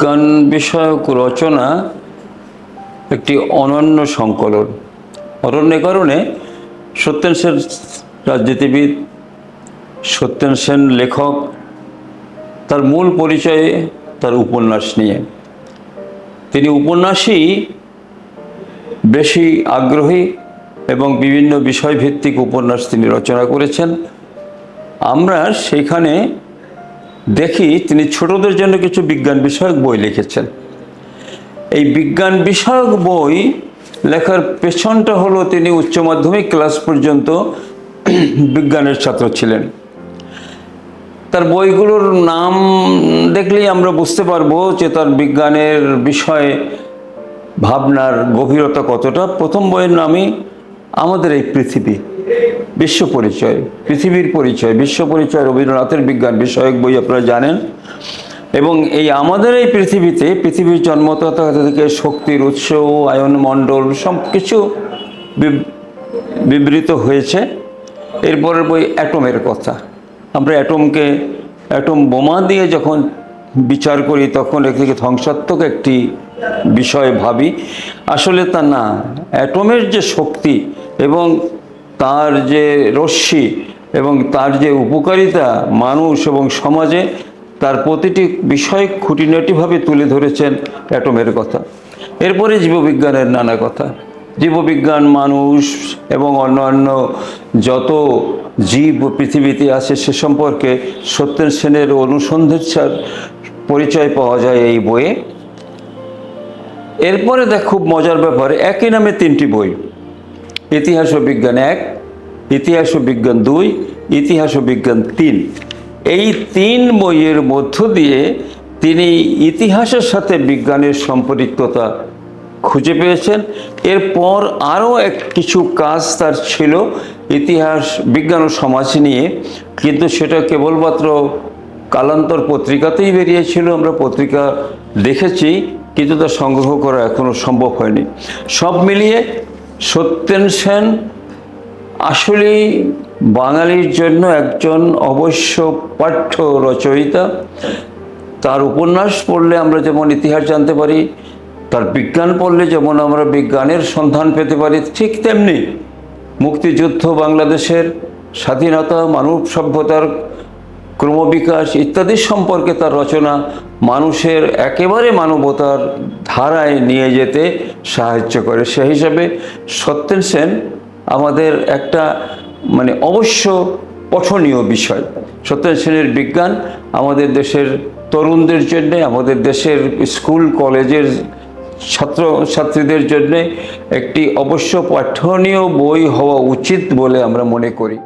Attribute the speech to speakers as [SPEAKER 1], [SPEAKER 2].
[SPEAKER 1] বিজ্ঞান বিষয়ক রচনা একটি অনন্য সংকলন। এ কারণে সত্যেন সেন রাজনীতিবিদ, সত্যেন সেন লেখক তার মূল পরিচয়ে তার উপন্যাস নিয়ে। তিনি উপন্যাসই বেশি আগ্রহী এবং বিভিন্ন বিষয়ভিত্তিক উপন্যাস তিনি রচনা করেছেন। আমরা সেইখানে দেখি তিনি ছোটদের জন্য কিছু বিজ্ঞান বিষয়ক বই লিখেছেন। এই বিজ্ঞান বিষয়ক বই লেখার পেছনটা হলো তিনি উচ্চ মাধ্যমিক ক্লাস পর্যন্ত বিজ্ঞানের ছাত্র ছিলেন। তার বইগুলোর নাম দেখলেই আমরা বুঝতে পারব যে তার বিজ্ঞানের বিষয়ে ভাবনার গভীরতা কতটা। প্রথম বইয়ের নামই আমাদের এই পৃথিবী। বিশ্ব পরিচয়, পৃথিবীর পরিচয়, বিশ্ব পরিচয় রবীন্দ্রনাথের বিজ্ঞান বিষয়ক বই আপনারা জানেন। এবং এই আমাদের এই পৃথিবীতে, পৃথিবীর জন্মদাতা থেকে শক্তির উৎস আয়নমণ্ডল সব কিছু বিব- বিবৃত হয়েছে। এরপরের বই অ্যাটমের কথা। আমরা অ্যাটমকে, অ্যাটম বোমা দিয়ে যখন বিচার করি, তখন এদিকে ধ্বংসাত্মক একটি বিষয় ভাবি। আসলে তা না। অ্যাটমের যে শক্তি এবং তার যে রশ্মি এবং তার যে উপকারিতা মানুষ এবং সমাজে, তার প্রতিটি বিষয় খুঁটিনাটিভাবে তুলে ধরেছেন অ্যাটমের কথা। এরপরে জীববিজ্ঞানের নানা কথা। জীববিজ্ঞান মানুষ এবং অন্যান্য যত জীব পৃথিবীতে আছে, সে সম্পর্কে সত্যেন সেনের অনুসন্ধান পরিচয় পাওয়া যায় এই বইয়ে। এরপরে দেখ, খুব মজার ব্যাপার, একই নামে তিনটি বই। ইতিহাস ও বিজ্ঞান এক, ইতিহাস ও বিজ্ঞান দুই, ইতিহাস ও বিজ্ঞান তিন। এই তিন বইয়ের মধ্য দিয়ে তিনি ইতিহাসের সাথে বিজ্ঞানের সম্পৃক্ততা খুঁজে পেয়েছেন। এরপর আরও এক কিছু কাজ তার ছিল ইতিহাস, বিজ্ঞান ও সমাজ নিয়ে। কিন্তু সেটা কেবলমাত্র কালান্তর পত্রিকাতেই বেরিয়েছিল, আমরা পত্রিকা দেখেছি, কিন্তু তা সংগ্রহ করা এখনও সম্ভব হয়নি। সব মিলিয়ে সত্যেন সেন আসলেই বাঙালির জন্য একজন অবশ্য পাঠ্য রচয়িতা। তার উপন্যাস পড়লে আমরা যেমন ইতিহাস জানতে পারি, তার বিজ্ঞান পড়লে যেমন আমরা বিজ্ঞানের সন্ধান পেতে পারি, ঠিক তেমনি মুক্তিযুদ্ধ বাংলাদেশের স্বাধীনতা, মানব সভ্যতার ক্রমবিকাশ ইত্যাদি সম্পর্কে তার রচনা মানুষের একেবারে মানবতার ধারায় নিয়ে যেতে সাহায্য করে। সে হিসাবে সত্যেন সেন আমাদের একটা মানে অবশ্য পঠনীয় বিষয়। সত্যেন সেনের বিজ্ঞান আমাদের দেশের তরুণদের জন্যে, আমাদের দেশের স্কুল, কলেজের ছাত্র, ছাত্রীদের জন্যে একটি অবশ্য পাঠনীয় বই হওয়া উচিত বলে আমরা মনে করি।